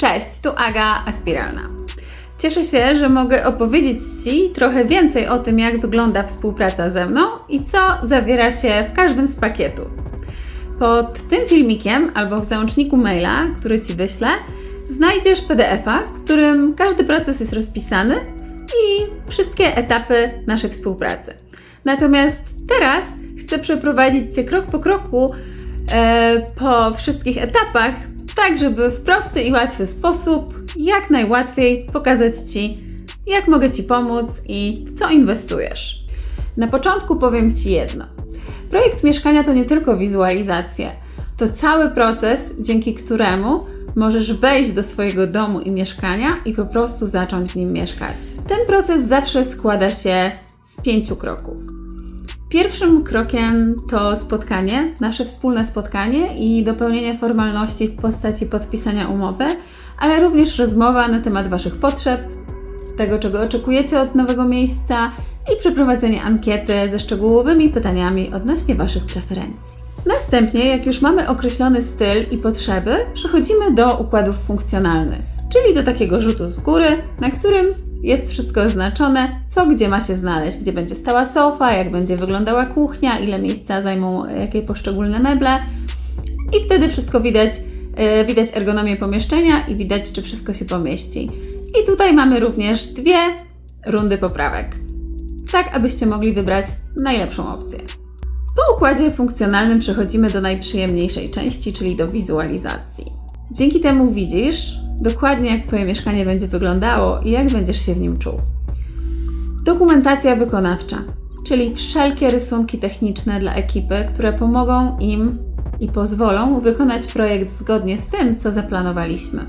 Cześć, tu Aga Aspiralna. Cieszę się, że mogę opowiedzieć Ci trochę więcej o tym, jak wygląda współpraca ze mną i co zawiera się w każdym z pakietów. Pod tym filmikiem albo w załączniku maila, który Ci wyślę, znajdziesz PDF-a, w którym każdy proces jest rozpisany i wszystkie etapy naszej współpracy. Natomiast teraz chcę przeprowadzić Cię krok po kroku e, po wszystkich etapach, tak żeby w prosty i łatwy sposób, jak najłatwiej pokazać Ci, jak mogę Ci pomóc i w co inwestujesz. Na początku powiem Ci jedno. Projekt mieszkania to nie tylko wizualizacje, to cały proces, dzięki któremu możesz wejść do swojego domu i mieszkania i po prostu zacząć w nim mieszkać. Ten proces zawsze składa się z pięciu kroków. Pierwszym krokiem to spotkanie, nasze wspólne spotkanie i dopełnienie formalności w postaci podpisania umowy, ale również rozmowa na temat Waszych potrzeb, tego czego oczekujecie od nowego miejsca i przeprowadzenie ankiety ze szczegółowymi pytaniami odnośnie Waszych preferencji. Następnie, jak już mamy określony styl i potrzeby, przechodzimy do układów funkcjonalnych, czyli do takiego rzutu z góry, na którym jest wszystko oznaczone, co gdzie ma się znaleźć, gdzie będzie stała sofa, jak będzie wyglądała kuchnia, ile miejsca zajmą jakie poszczególne meble. I wtedy wszystko widać, yy, widać ergonomię pomieszczenia i widać, czy wszystko się pomieści. I tutaj mamy również dwie rundy poprawek, tak abyście mogli wybrać najlepszą opcję. Po układzie funkcjonalnym przechodzimy do najprzyjemniejszej części, czyli do wizualizacji. Dzięki temu widzisz dokładnie, jak Twoje mieszkanie będzie wyglądało i jak będziesz się w nim czuł. Dokumentacja wykonawcza, czyli wszelkie rysunki techniczne dla ekipy, które pomogą im i pozwolą wykonać projekt zgodnie z tym, co zaplanowaliśmy.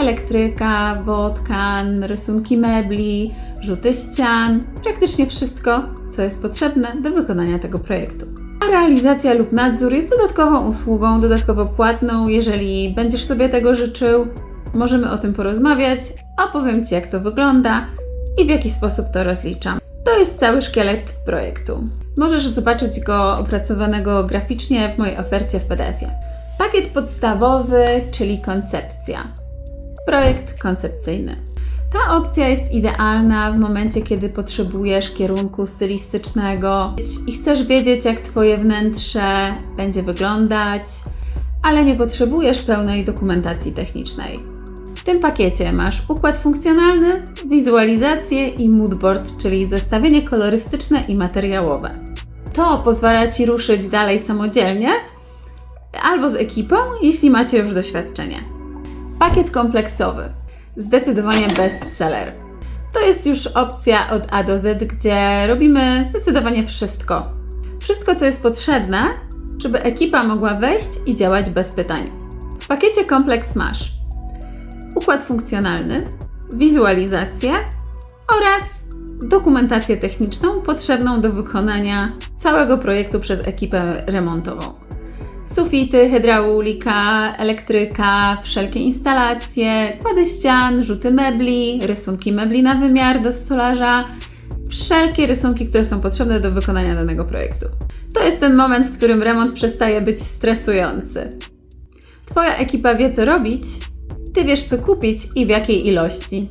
Elektryka, wodkan, rysunki mebli, rzuty ścian, praktycznie wszystko, co jest potrzebne do wykonania tego projektu. A realizacja lub nadzór jest dodatkową usługą, dodatkowo płatną. Jeżeli będziesz sobie tego życzył, możemy o tym porozmawiać, opowiem Ci, jak to wygląda i w jaki sposób to rozliczam. To jest cały szkielet projektu. Możesz zobaczyć go opracowanego graficznie w mojej ofercie w PDF-ie. Pakiet podstawowy, czyli koncepcja. Projekt koncepcyjny. Ta opcja jest idealna w momencie, kiedy potrzebujesz kierunku stylistycznego i chcesz wiedzieć, jak Twoje wnętrze będzie wyglądać, ale nie potrzebujesz pełnej dokumentacji technicznej. Tym pakiecie masz układ funkcjonalny, wizualizację i moodboard, czyli zestawienie kolorystyczne i materiałowe. To pozwala Ci ruszyć dalej samodzielnie albo z ekipą, jeśli macie już doświadczenie. Pakiet kompleksowy. Zdecydowanie bestseller. To jest już opcja od A do Z, gdzie robimy zdecydowanie wszystko. Wszystko, co jest potrzebne, żeby ekipa mogła wejść i działać bez pytań. W pakiecie kompleks masz układ funkcjonalny, wizualizację oraz dokumentację techniczną potrzebną do wykonania całego projektu przez ekipę remontową. Sufity, hydraulika, elektryka, wszelkie instalacje, kłady ścian, rzuty mebli, rysunki mebli na wymiar do stolarza, wszelkie rysunki, które są potrzebne do wykonania danego projektu. To jest ten moment, w którym remont przestaje być stresujący. Twoja ekipa wie, co robić, ty wiesz, co kupić i w jakiej ilości.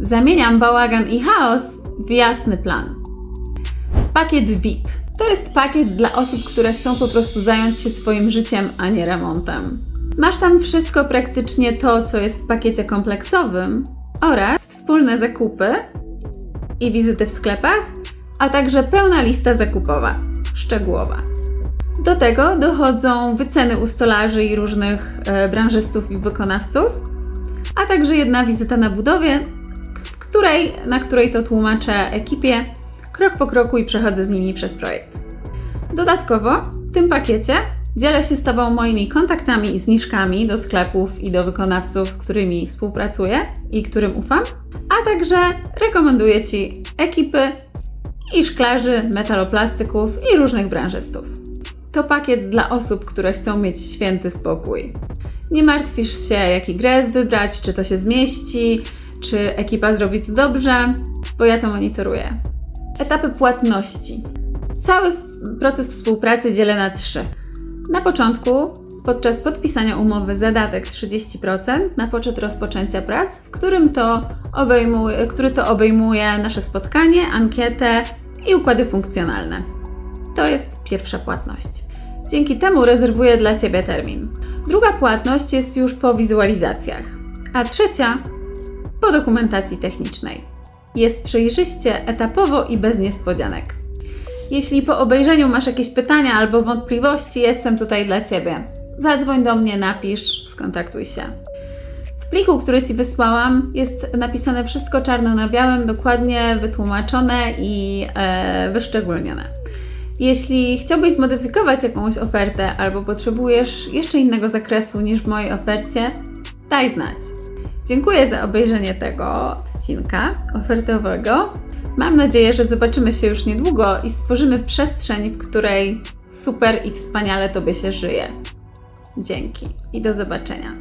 Zamieniam bałagan i chaos w jasny plan. Pakiet VIP. To jest pakiet dla osób, które chcą po prostu zająć się swoim życiem, a nie remontem. Masz tam wszystko praktycznie to, co jest w pakiecie kompleksowym oraz wspólne zakupy i wizyty w sklepach, a także pełna lista zakupowa, szczegółowa. Do tego dochodzą wyceny u stolarzy i różnych e, branżystów i wykonawców, a także jedna wizyta na budowie, której, na której to tłumaczę ekipie krok po kroku i przechodzę z nimi przez projekt. Dodatkowo w tym pakiecie dzielę się z Tobą moimi kontaktami i zniżkami do sklepów i do wykonawców, z którymi współpracuję i którym ufam, a także rekomenduję Ci ekipy i szklarzy, metaloplastyków i różnych branżystów. To pakiet dla osób, które chcą mieć święty spokój. Nie martwisz się, jaki gres wybrać, czy to się zmieści, czy ekipa zrobi to dobrze, bo ja to monitoruję. Etapy płatności. Cały proces współpracy dzielę na trzy. Na początku podczas podpisania umowy zadatek 30% na poczet rozpoczęcia prac, w którym to obejmuje, który to obejmuje nasze spotkanie, ankietę i układy funkcjonalne. To jest pierwsza płatność. Dzięki temu rezerwuję dla Ciebie termin. Druga płatność jest już po wizualizacjach, a trzecia po dokumentacji technicznej. Jest przejrzyście, etapowo i bez niespodzianek. Jeśli po obejrzeniu masz jakieś pytania albo wątpliwości, jestem tutaj dla Ciebie. Zadzwoń do mnie, napisz, skontaktuj się. W pliku, który Ci wysłałam, jest napisane wszystko czarno na białym, dokładnie wytłumaczone i e, wyszczególnione. Jeśli chciałbyś zmodyfikować jakąś ofertę albo potrzebujesz jeszcze innego zakresu niż w mojej ofercie, daj znać. Dziękuję za obejrzenie tego odcinka ofertowego. Mam nadzieję, że zobaczymy się już niedługo i stworzymy przestrzeń, w której super i wspaniale Tobie się żyje. Dzięki i do zobaczenia.